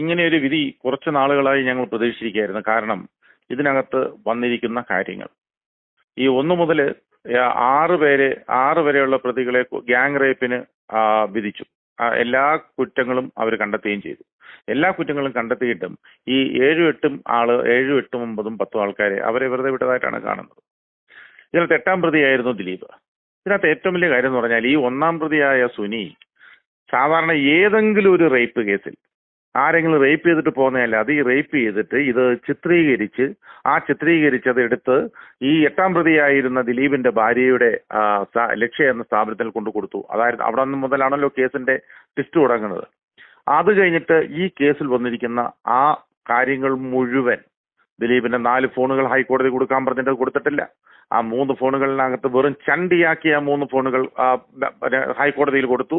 ഇങ്ങനെ ഒരു വിധി കുറച്ച് നാളുകളായി ഞങ്ങൾ പ്രതീക്ഷിക്കുകയായിരുന്നു കാരണം ഇതിനകത്ത് വന്നിരിക്കുന്ന കാര്യങ്ങൾ. ഈ ഒന്ന് മുതൽ ആറ് പേരെ ആറ് വരെയുള്ള പ്രതികളെ ഗ്യാങ് റേപ്പിന് വിധിച്ചു. എല്ലാ കുറ്റങ്ങളും അവർ കണ്ടെത്തുകയും ചെയ്തു. എല്ലാ കുറ്റങ്ങളും കണ്ടെത്തിയിട്ടും ഈ ഏഴും എട്ടും ആൾ ഏഴും എട്ടും ഒമ്പതും പത്തും ആൾക്കാരെ അവരെ വെറുതെ വിട്ടതായിട്ടാണ് കാണുന്നത്. ഇതിനകത്ത് എട്ടാം പ്രതിയായിരുന്നു ദിലീപ്. ഇതിനകത്ത് ഏറ്റവും വലിയ കാര്യം എന്ന് പറഞ്ഞാൽ ഈ ഒന്നാം പ്രതിയായ സുനി സാധാരണ ഏതെങ്കിലും ഒരു റേപ്പ് കേസിൽ ആരെങ്കിലും റേപ്പ് ചെയ്തിട്ട് പോകുന്നതല്ല. അത് ഈ റേപ്പ് ചെയ്തിട്ട് ഇത് ചിത്രീകരിച്ച് ആ ചിത്രീകരിച്ചത് എടുത്ത് ഈ എട്ടാം പ്രതിയായിരുന്ന ദിലീപിന്റെ ഭാര്യയുടെ ലക്ഷ്യ എന്ന സ്ഥാപനത്തിൽ കൊണ്ടു കൊടുത്തു. അതായത് അവിടെ നിന്ന് മുതലാണല്ലോ കേസിന്റെ ടിസ്റ്റ് തുടങ്ങുന്നത്. അത് കഴിഞ്ഞിട്ട് ഈ കേസിൽ വന്നിരിക്കുന്ന ആ കാര്യങ്ങൾ മുഴുവൻ ദിലീപിന്റെ നാല് ഫോണുകൾ ഹൈക്കോടതി കൊടുക്കാൻ പറഞ്ഞിട്ട് കൊടുത്തിട്ടില്ല. ആ മൂന്ന് ഫോണുകളിനകത്ത് വെറും ചണ്ടിയാക്കി ആ മൂന്ന് ഫോണുകൾ ഹൈക്കോടതിയിൽ കൊടുത്തു.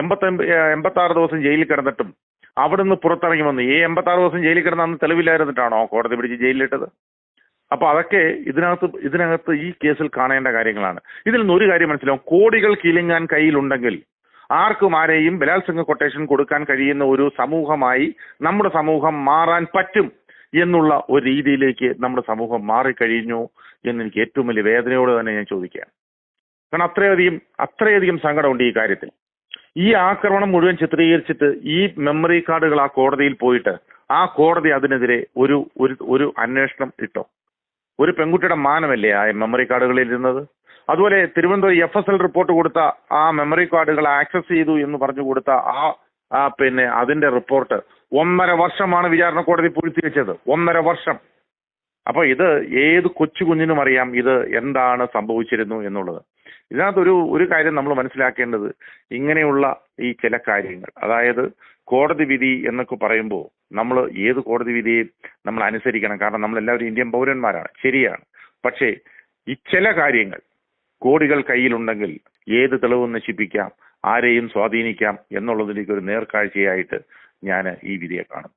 എൺപത്തി എൺപത്തി ആറ് ദിവസം ജയിലിൽ കിടന്നിട്ടും അവിടുന്ന് പുറത്തിറങ്ങി വന്നു. ഈ എൺപത്താറ് ദിവസം ജയിലിൽ കിടന്ന അന്ന് തെളിവില്ലായിരുന്നിട്ടാണോ കോടതി പിടിച്ച് ജയിലിലിട്ടത്? അപ്പൊ അതൊക്കെ ഇതിനകത്ത് ഇതിനകത്ത് ഈ കേസിൽ കാണേണ്ട കാര്യങ്ങളാണ്. ഇതിൽ നിന്ന് ഒരു കാര്യം മനസ്സിലാവും. കോടികൾ കിലുങ്ങാൻ കയ്യിലുണ്ടെങ്കിൽ ആർക്കും ആരെയും ബലാത്സംഗ കൊട്ടേഷൻ കൊടുക്കാൻ കഴിയുന്ന ഒരു സമൂഹമായി നമ്മുടെ സമൂഹം മാറാൻ പറ്റും എന്നുള്ള ഒരു രീതിയിലേക്ക് നമ്മുടെ സമൂഹം മാറിക്കഴിഞ്ഞു എന്ന് എനിക്ക് ഏറ്റവും വലിയ വേദനയോട് തന്നെ ഞാൻ ചോദിക്കുകയാണ്. കാരണം അത്രയധികം അത്രയധികം സങ്കടമുണ്ട് ഈ കാര്യത്തിൽ. ഈ ആക്രമണം മുഴുവൻ ചിത്രീകരിച്ചിട്ട് ഈ മെമ്മറി കാർഡുകൾ ആ കോടതിയിൽ പോയിട്ട് ആ കോടതി അതിനെതിരെ ഒരു ഒരു അന്വേഷണം ഇട്ടോ. ഒരു പെൺകുട്ടിയുടെ മാനമല്ലേ ആ മെമ്മറി കാർഡുകളിൽ ഇരുന്നത്? അതുപോലെ Thiruvananthapuram F S L report കൊടുത്ത ആ മെമ്മറി കാർഡുകൾ ആക്സസ് ചെയ്തു എന്ന് പറഞ്ഞു കൊടുത്ത ആ പിന്നെ അതിന്റെ റിപ്പോർട്ട് ഒന്നര വർഷമാണ് വിചാരണ കോടതി പൂഴ്ത്തിവെച്ചത് ഒന്നര വർഷം. അപ്പൊ ഇത് ഏത് കൊച്ചു കുഞ്ഞിനും അറിയാം ഇത് എന്താണ് സംഭവിച്ചിരുന്നു എന്നുള്ളത്. ഇതിനകത്ത് ഒരു കാര്യം നമ്മൾ മനസ്സിലാക്കേണ്ടത് ഇങ്ങനെയുള്ള ഈ ചില കാര്യങ്ങൾ. അതായത് കോടതി വിധി എന്നൊക്കെ പറയുമ്പോൾ നമ്മൾ ഏത് കോടതി വിധിയെയും നമ്മൾ അനുസരിക്കണം. കാരണം നമ്മൾ എല്ലാവരും ഇന്ത്യൻ പൗരന്മാരാണ്. ശരിയാണ്. പക്ഷേ ഈ ചില കാര്യങ്ങൾ കോടികൾ കയ്യിലുണ്ടെങ്കിൽ ഏത് തെളിവും നശിപ്പിക്കാം ആരെയും സ്വാധീനിക്കാം എന്നുള്ളതിലേക്ക് ഒരു നേർക്കാഴ്ചയായിട്ട് ഞാൻ ഈ വിധിയെ കാണും